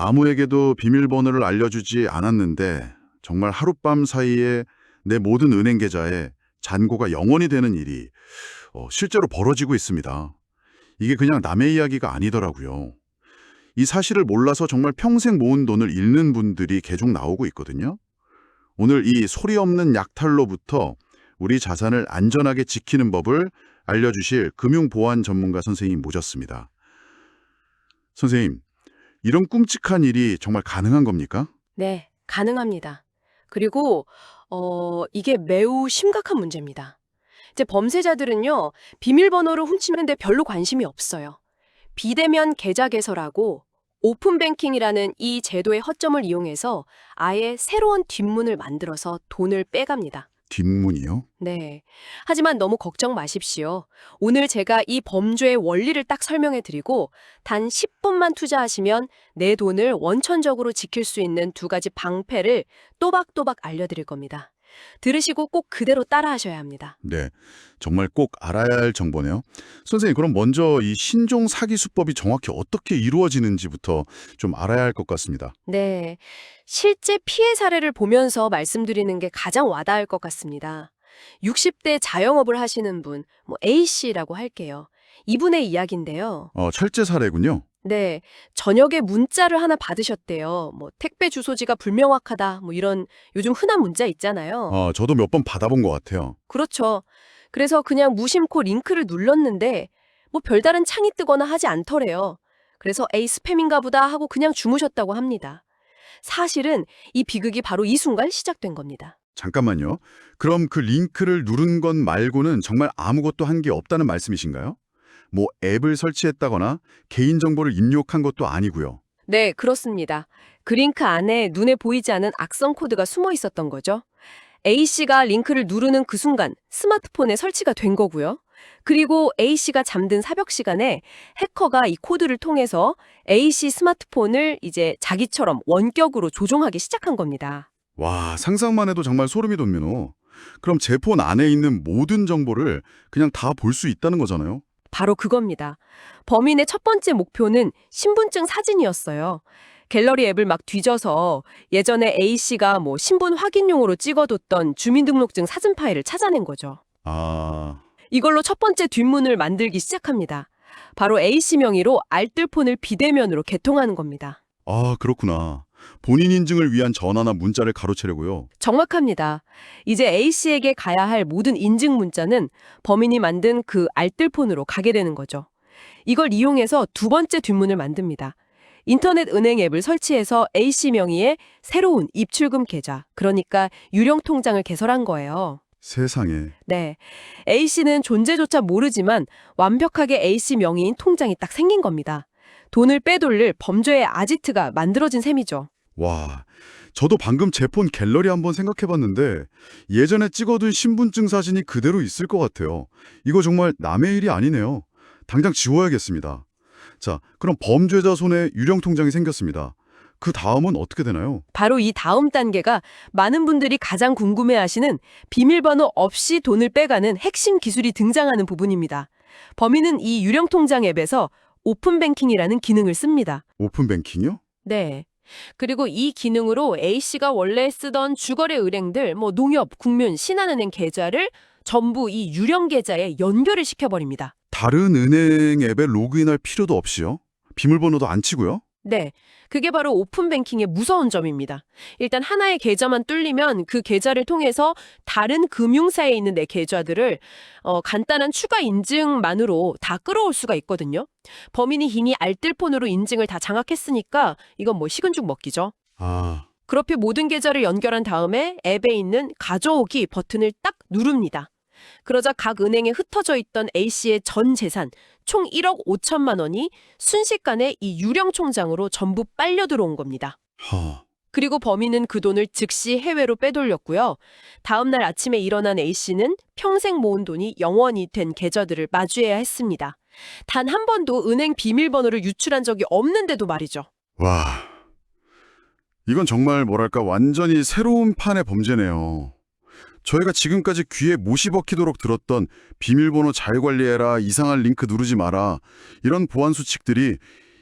아무에게도 비밀번호를 알려주지 않았는데 정말 하룻밤 사이에 내 모든 은행 계좌에 잔고가 영원이 되는 일이 어, 실제로 벌어지고 있습니다. 이게 그냥 남의 이야기가 아니더라고요. 이 사실을 몰라서 정말 평생 모은 돈을 잃는 분들이 계속 나오고 있거든요. 오늘 이 소리 없는 약탈로부터 우리 자산을 안전하게 지키는 법을 알려주실 금융보안 전문가 선생님 모셨습니다. 선생님, 이런 끔찍한 일이 정말 가능한 겁니까? 네, 가능합니다. 그리고 어, 이게 매우 심각한 문제입니다. 이제 범죄자들은요, 비밀번호를 훔치는데 별로 관심이 없어요. 비대면 계좌 개설하고 오픈뱅킹이라는 이 제도의 허점을 이용해서 아예 새로운 뒷문을 만들어서 돈을 빼갑니다. 뒷문이요? 네. 하지만 너무 걱정 마십시오. 오늘 제가 이 범죄의 원리를 딱 설명해 드리고 단 10분만 투자하시면 내 돈을 원천적으로 지킬 수 있는 두 가지 방패를 또박또박 알려드릴 겁니다. 들으시고 꼭 그대로 따라 하셔야 합니다. 네, 정말 꼭 알아야 할 정보네요. 선생님, 그럼 먼저 이 신종 사기 수법이 정확히 어떻게 이루어지는지부터 좀 알아야 할 것 같습니다. 네. 실제 피해 사례를 보면서 말씀드리는 게 가장 와닿을 것 같습니다. 60대 자영업을 하시는 분, 뭐 A씨라고 할게요. 이분의 이야기인데요. 어, 철제 사례군요. 네, 저녁에 문자를 하나 받으셨대요. 뭐 택배 주소지가 불명확하다. 뭐 이런 요즘 흔한 문자 있잖아요. 어, 저도 몇 번 받아본 것 같아요. 그렇죠. 그래서 그냥 무심코 링크를 눌렀는데 뭐 별다른 창이 뜨거나 하지 않더래요. 그래서 에이 스팸인가 보다 하고 그냥 주무셨다고 합니다. 사실은 이 비극이 바로 이 순간 시작된 겁니다. 잠깐만요. 그럼 그 링크를 누른 것 말고는 정말 아무것도 한 게 없다는 말씀이신가요? 뭐 앱을 설치했다거나 개인정보를 입력한 것도 아니고요. 네, 그렇습니다. 그 링크 안에 눈에 보이지 않은 악성 코드가 숨어 있었던 거죠. A씨가 링크를 누르는 그 순간 스마트폰에 설치가 된 거고요. 그리고 A씨가 잠든 새벽 시간에 해커가 이 코드를 통해서 A씨 스마트폰을 이제 자기처럼 원격으로 조종하기 시작한 겁니다. 와, 상상만 해도 정말 소름이 돋네요. 그럼 제 폰 안에 있는 모든 정보를 그냥 다 볼 수 있다는 거잖아요. 바로 그겁니다. 범인의 첫 번째 목표는 신분증 사진이었어요. 갤러리 앱을 막 뒤져서 예전에 A씨가 뭐 신분 확인용으로 찍어뒀던 주민등록증 사진 파일을 찾아낸 거죠. 아, 이걸로 첫 번째 뒷문을 만들기 시작합니다. 바로 A씨 명의로 알뜰폰을 비대면으로 개통하는 겁니다. 아, 그렇구나. 본인 인증을 위한 전화나 문자를 가로채려고요. 정확합니다. 이제 A씨에게 가야 할 모든 인증 문자는 범인이 만든 그 알뜰폰으로 가게 되는 거죠. 이걸 이용해서 두 번째 뒷문을 만듭니다. 인터넷 은행 앱을 설치해서 A씨 명의의 새로운 입출금 계좌, 그러니까 유령 통장을 개설한 거예요. 세상에. 네. A씨는 존재조차 모르지만 완벽하게 A씨 명의인 통장이 딱 생긴 겁니다. 돈을 빼돌릴 범죄의 아지트가 만들어진 셈이죠. 와, 저도 방금 제 폰 갤러리 한번 생각해봤는데 예전에 찍어둔 신분증 사진이 그대로 있을 것 같아요. 이거 정말 남의 일이 아니네요. 당장 지워야겠습니다. 자, 그럼 범죄자 손에 유령 통장이 생겼습니다. 그 다음은 어떻게 되나요? 바로 이 다음 단계가 많은 분들이 가장 궁금해하시는 비밀번호 없이 돈을 빼가는 핵심 기술이 등장하는 부분입니다. 범인은 이 유령 통장 앱에서 오픈뱅킹이라는 기능을 씁니다. 오픈뱅킹이요? 네. 그리고 이 기능으로 A씨가 원래 쓰던 주거래 은행들, 뭐 농협, 국민, 신한은행 계좌를 전부 이 유령 계좌에 연결을 시켜버립니다. 다른 은행 앱에 로그인할 필요도 없이요? 비밀번호도 안 치고요? 네. 그게 바로 오픈뱅킹의 무서운 점입니다. 일단 하나의 계좌만 뚫리면 그 계좌를 통해서 다른 금융사에 있는 내 계좌들을 어, 간단한 추가 인증만으로 다 끌어올 수가 있거든요. 범인이 이미 알뜰폰으로 인증을 다 장악했으니까 이건 뭐 식은 죽 먹기죠. 아, 그렇게 모든 계좌를 연결한 다음에 앱에 있는 가져오기 버튼을 딱 누릅니다. 그러자 각 은행에 흩어져 있던 A씨의 전 재산 총 1억 5천만 원이 순식간에 이 유령 총장으로 전부 빨려 들어온 겁니다. 하, 그리고 범인은 그 돈을 즉시 해외로 빼돌렸고요. 다음 날 아침에 일어난 A씨는 평생 모은 돈이 영원히 된 계좌들을 마주해야 했습니다. 단 한 번도 은행 비밀번호를 유출한 적이 없는데도 말이죠. 와. 이건 정말 뭐랄까 완전히 새로운 판의 범죄네요. 저희가 지금까지 귀에 못이 박히도록 들었던 비밀번호 잘 관리해라, 이상한 링크 누르지 마라 이런 보안 수칙들이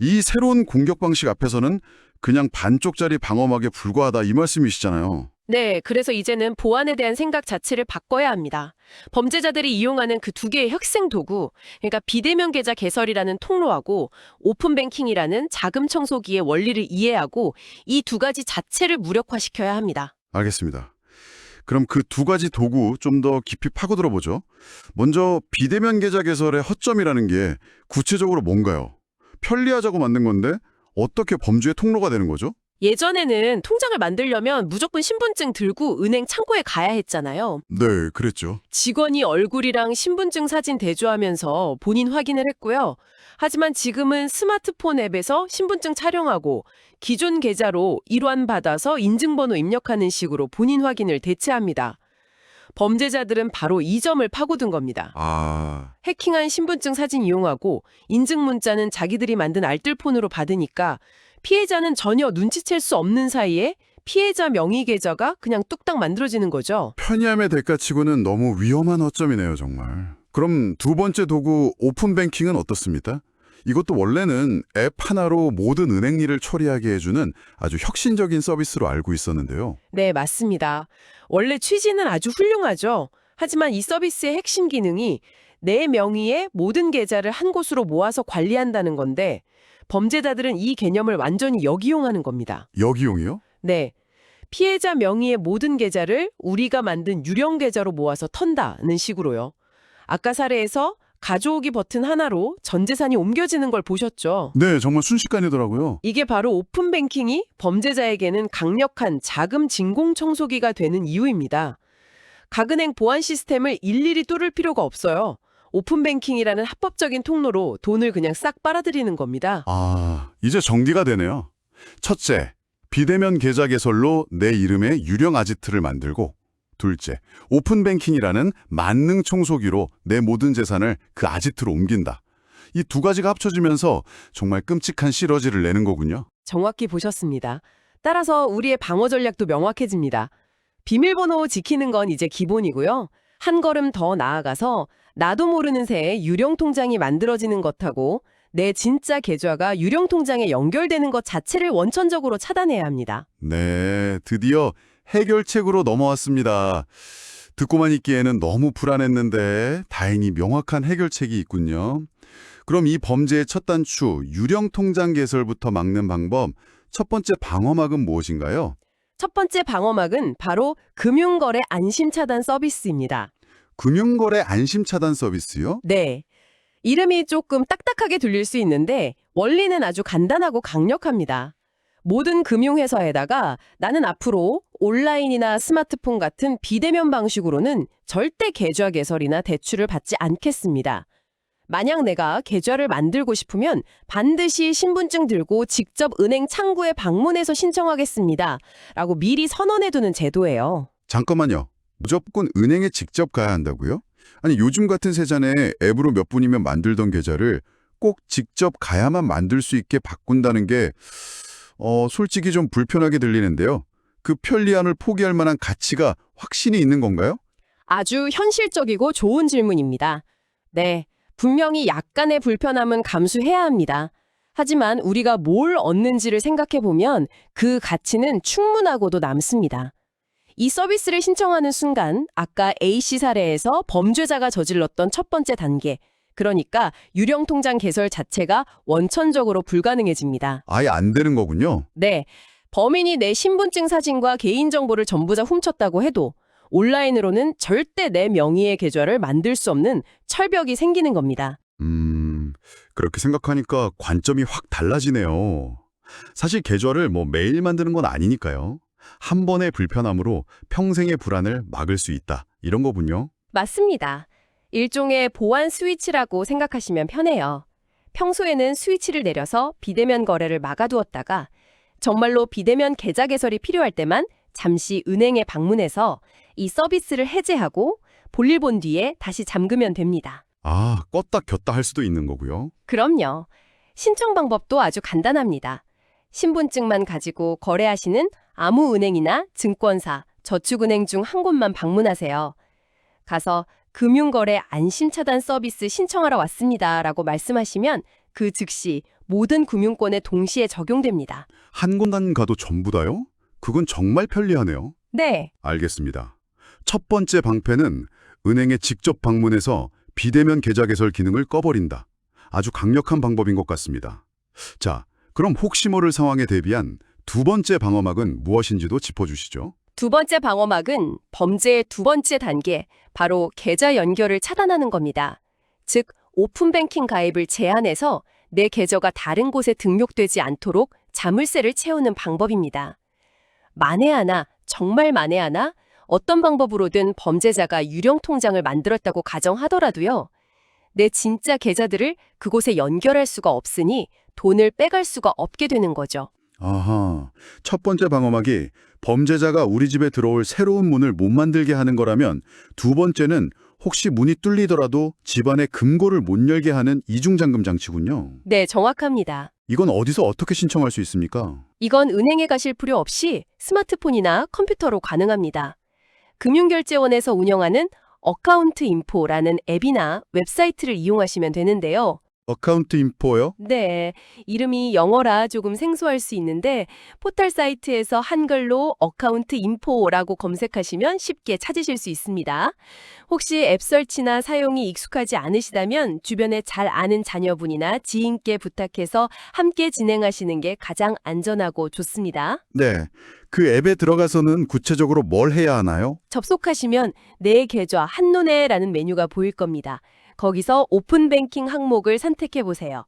이 새로운 공격 방식 앞에서는 그냥 반쪽짜리 방어막에 불과하다 이 말씀이시잖아요. 네, 그래서 이제는 보안에 대한 생각 자체를 바꿔야 합니다. 범죄자들이 이용하는 그 두 개의 혁생 도구, 그러니까 비대면 계좌 개설이라는 통로하고 오픈뱅킹이라는 자금 청소기의 원리를 이해하고 이 두 가지 자체를 무력화시켜야 합니다. 알겠습니다. 그럼 그 두 가지 도구 좀 더 깊이 파고들어 보죠. 먼저 비대면 계좌 개설의 허점이라는 게 구체적으로 뭔가요? 편리하자고 만든 건데 어떻게 범죄의 통로가 되는 거죠? 예전에는 통장을 만들려면 무조건 신분증 들고 은행 창고에 가야 했잖아요. 네, 그랬죠. 직원이 얼굴이랑 신분증 사진 대조하면서 본인 확인을 했고요. 하지만 지금은 스마트폰 앱에서 신분증 촬영하고 기존 계좌로 일환 받아서 인증번호 입력하는 식으로 본인 확인을 대체합니다. 범죄자들은 바로 이 점을 파고든 겁니다. 아, 해킹한 신분증 사진 이용하고 인증 문자는 자기들이 만든 알뜰폰으로 받으니까 피해자는 전혀 눈치챌 수 없는 사이에 피해자 명의 계좌가 그냥 뚝딱 만들어지는 거죠. 편의함의 대가치고는 너무 위험한 허점이네요, 정말. 그럼 두 번째 도구 오픈뱅킹은 어떻습니까? 이것도 원래는 앱 하나로 모든 은행 일을 처리하게 해주는 아주 혁신적인 서비스로 알고 있었는데요. 네, 맞습니다. 원래 취지는 아주 훌륭하죠. 하지만 이 서비스의 핵심 기능이 내 명의의 모든 계좌를 한 곳으로 모아서 관리한다는 건데 범죄자들은 이 개념을 완전히 역이용하는 겁니다. 여기용이요? 네. 피해자 명의의 모든 계좌를 우리가 만든 유령 계좌로 모아서 턴다는 식으로요. 아까 사례에서 가져오기 버튼 하나로 전 재산이 옮겨지는 걸 보셨죠? 네, 정말 순식간이더라고요. 이게 바로 오픈뱅킹이 범죄자에게는 강력한 자금 진공 청소기가 되는 이유입니다. 각 은행 보안 시스템을 일일이 뚫을 필요가 없어요. 오픈뱅킹이라는 합법적인 통로로 돈을 그냥 싹 빨아들이는 겁니다. 아, 이제 정리가 되네요. 첫째, 비대면 계좌 개설로 내 이름의 유령 아지트를 만들고 둘째, 오픈뱅킹이라는 만능 청소기로 내 모든 재산을 그 아지트로 옮긴다. 이 두 가지가 합쳐지면서 정말 끔찍한 시너지를 내는 거군요. 정확히 보셨습니다. 따라서 우리의 방어 전략도 명확해집니다. 비밀번호 지키는 건 이제 기본이고요. 한 걸음 더 나아가서 나도 모르는 새에 유령 통장이 만들어지는 것하고 내 진짜 계좌가 유령 통장에 연결되는 것 자체를 원천적으로 차단해야 합니다. 네, 드디어 해결책으로 넘어왔습니다. 듣고만 있기에는 너무 불안했는데 다행히 명확한 해결책이 있군요. 그럼 이 범죄의 첫 단추, 유령 통장 개설부터 막는 방법, 첫 번째 방어막은 무엇인가요? 첫 번째 방어막은 바로 금융거래 안심 차단 서비스입니다. 금융거래 안심 차단 서비스요? 네. 이름이 조금 딱딱하게 들릴 수 있는데 원리는 아주 간단하고 강력합니다. 모든 금융회사에다가 나는 앞으로 온라인이나 스마트폰 같은 비대면 방식으로는 절대 계좌 개설이나 대출을 받지 않겠습니다. 만약 내가 계좌를 만들고 싶으면 반드시 신분증 들고 직접 은행 창구에 방문해서 신청하겠습니다. 라고 미리 선언해두는 제도예요. 잠깐만요. 무조건 은행에 직접 가야 한다고요? 아니 요즘 같은 세잔에 앱으로 몇 분이면 만들던 계좌를 꼭 직접 가야만 만들 수 있게 바꾼다는 게 어, 솔직히 좀 불편하게 들리는데요. 그 편리함을 포기할 만한 가치가 확신이 있는 건가요? 아주 현실적이고 좋은 질문입니다. 네, 분명히 약간의 불편함은 감수해야 합니다. 하지만 우리가 뭘 얻는지를 생각해 보면 그 가치는 충분하고도 남습니다. 이 서비스를 신청하는 순간 아까 A씨 사례에서 범죄자가 저질렀던 첫 번째 단계, 그러니까 유령 통장 개설 자체가 원천적으로 불가능해집니다. 아예 안 되는 거군요. 네. 범인이 내 신분증 사진과 개인정보를 전부 다 훔쳤다고 해도 온라인으로는 절대 내 명의의 계좌를 만들 수 없는 철벽이 생기는 겁니다. 음, 그렇게 생각하니까 관점이 확 달라지네요. 사실 계좌를 뭐 매일 만드는 건 아니니까요. 한 번의 불편함으로 평생의 불안을 막을 수 있다. 이런 거군요. 맞습니다. 일종의 보안 스위치라고 생각하시면 편해요. 평소에는 스위치를 내려서 비대면 거래를 막아두었다가 정말로 비대면 계좌 개설이 필요할 때만 잠시 은행에 방문해서 이 서비스를 해제하고 볼일 본 뒤에 다시 잠그면 됩니다. 아, 껐다 켰다 할 수도 있는 거고요. 그럼요. 신청 방법도 아주 간단합니다. 신분증만 가지고 거래하시는 아무 은행이나 증권사, 저축은행 중 한 곳만 방문하세요. 가서 금융거래 안심차단 서비스 신청하러 왔습니다. 라고 말씀하시면 그 즉시 모든 금융권에 동시에 적용됩니다. 한 곳만 가도 전부 다요? 그건 정말 편리하네요. 네. 알겠습니다. 첫 번째 방패는 은행에 직접 방문해서 비대면 계좌 개설 기능을 꺼버린다. 아주 강력한 방법인 것 같습니다. 자, 그럼 혹시 모를 상황에 대비한 두 번째 방어막은 무엇인지도 짚어주시죠. 두 번째 방어막은 범죄의 두 번째 단계, 바로 계좌 연결을 차단하는 겁니다. 즉, 오픈뱅킹 가입을 제한해서 내 계좌가 다른 곳에 등록되지 않도록 자물쇠를 채우는 방법입니다. 만에 하나, 정말 만에 하나, 어떤 방법으로든 범죄자가 유령 통장을 만들었다고 가정하더라도요. 내 진짜 계좌들을 그곳에 연결할 수가 없으니 돈을 빼갈 수가 없게 되는 거죠. 아하, 첫 번째 방어막이 범죄자가 우리 집에 들어올 새로운 문을 못 만들게 하는 거라면 두 번째는 혹시 문이 뚫리더라도 집안의 금고를 못 열게 하는 이중잠금 장치군요. 네, 정확합니다. 이건 어디서 어떻게 신청할 수 있습니까? 이건 은행에 가실 필요 없이 스마트폰이나 컴퓨터로 가능합니다. 금융결제원에서 운영하는 어카운트 인포라는 앱이나 웹사이트를 이용하시면 되는데요. 어카운트 인포요? 네, 이름이 영어라 조금 생소할 수 있는데 포털 사이트에서 한글로 어카운트 인포라고 검색하시면 쉽게 찾으실 수 있습니다. 혹시 앱 설치나 사용이 익숙하지 않으시다면 주변에 잘 아는 자녀분이나 지인께 부탁해서 함께 진행하시는 게 가장 안전하고 좋습니다. 네. 그 앱에 들어가서는 구체적으로 뭘 해야 하나요? 접속하시면 내 계좌 한눈에라는 메뉴가 보일 겁니다. 거기서 오픈뱅킹 항목을 선택해 보세요.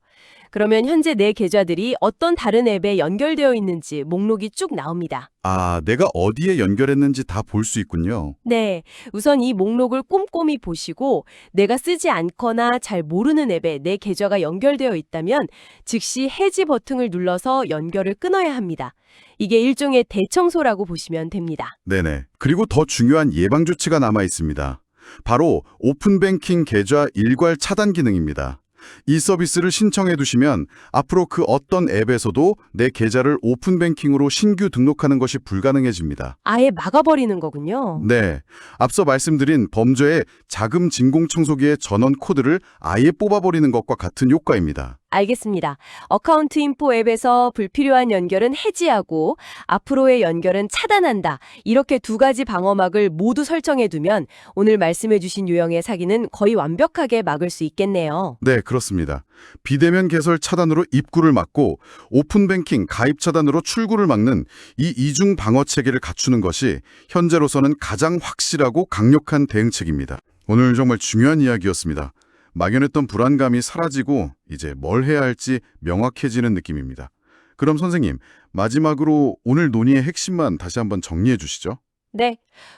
그러면 현재 내 계좌들이 어떤 다른 앱에 연결되어 있는지 목록이 쭉 나옵니다. 아, 내가 어디에 연결했는지 다 볼 수 있군요. 네, 우선 이 목록을 꼼꼼히 보시고 내가 쓰지 않거나 잘 모르는 앱에 내 계좌가 연결되어 있다면 즉시 해지 버튼을 눌러서 연결을 끊어야 합니다. 이게 일종의 대청소라고 보시면 됩니다. 네네. 그리고 더 중요한 예방 조치가 남아 있습니다. 바로 오픈뱅킹 계좌 일괄 차단 기능입니다. 이 서비스를 신청해 두시면 앞으로 그 어떤 앱에서도 내 계좌를 오픈뱅킹으로 신규 등록하는 것이 불가능해집니다. 아예 막아버리는 거군요. 네. 앞서 말씀드린 범죄의 자금 진공 청소기의 전원 코드를 아예 뽑아버리는 것과 같은 효과입니다. 알겠습니다. 어카운트 인포 앱에서 불필요한 연결은 해지하고 앞으로의 연결은 차단한다. 이렇게 두 가지 방어막을 모두 설정해 두면 오늘 말씀해 주신 유형의 사기는 거의 완벽하게 막을 수 있겠네요. 네, 그렇습니다. 비대면 개설 차단으로 입구를 막고 오픈뱅킹 가입 차단으로 출구를 막는 이 이중 방어 체계를 갖추는 것이 현재로서는 가장 확실하고 강력한 대응책입니다. 오늘 정말 중요한 이야기였습니다. 막연했던 불안감이 사라지고 이제 뭘 해야 할지 명확해지는 느낌입니다. 그럼 선생님, 마지막으로 오늘 논의의 핵심만 다시 한번 정리해 주시죠. 네.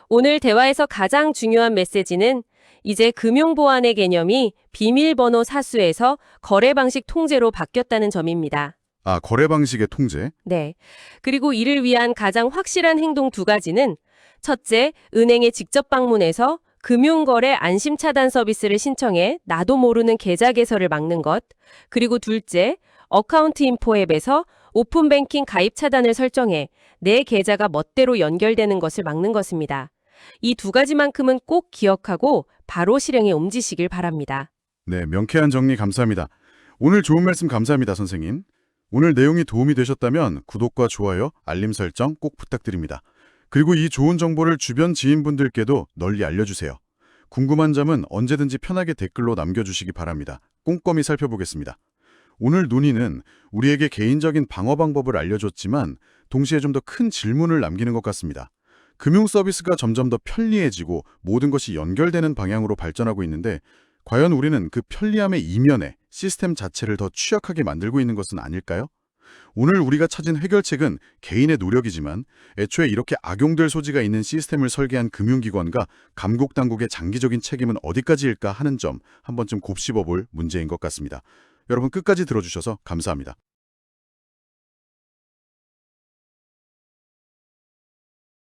오늘 대화에서 가장 중요한 메시지는 이제 금융보안의 개념이 비밀번호 사수에서 거래 방식 통제로 바뀌었다는 점입니다. 아, 거래 방식의 통제. 네. 그리고 이를 위한 가장 확실한 행동 두 가지는 첫째, 은행에 직접 방문해서 금융거래 안심 차단 서비스를 신청해 나도 모르는 계좌 개설을 막는 것. 그리고 둘째, 어카운트 인포 앱에서 오픈뱅킹 가입 차단을 설정해 내 계좌가 멋대로 연결되는 것을 막는 것입니다. 이 두 가지만큼은 꼭 기억하고 바로 실행에 옮기시길 바랍니다. 네, 명쾌한 정리 감사합니다. 오늘 좋은 말씀 감사합니다, 선생님. 오늘 내용이 도움이 되셨다면 구독과 좋아요, 알림 설정 꼭 부탁드립니다. 그리고 이 좋은 정보를 주변 지인분들께도 널리 알려주세요. 궁금한 점은 언제든지 편하게 댓글로 남겨주시기 바랍니다. 꼼꼼히 살펴보겠습니다. 오늘 논의는 우리에게 개인적인 방어 방법을 알려줬지만 동시에 좀 더 큰 질문을 남기는 것 같습니다. 금융 서비스가 점점 더 편리해지고 모든 것이 연결되는 방향으로 발전하고 있는데 과연 우리는 그 편리함의 이면에 시스템 자체를 더 취약하게 만들고 있는 것은 아닐까요? 오늘 우리가 찾은 해결책은 개인의 노력이지만 애초에 이렇게 악용될 소지가 있는 시스템을 설계한 금융기관과 감국당국의 장기적인 책임은 어디까지일까 하는 점 한 번쯤 곱씹어 볼 문제인 것 같습니다. 여러분 끝까지 들어주셔서 감사합니다.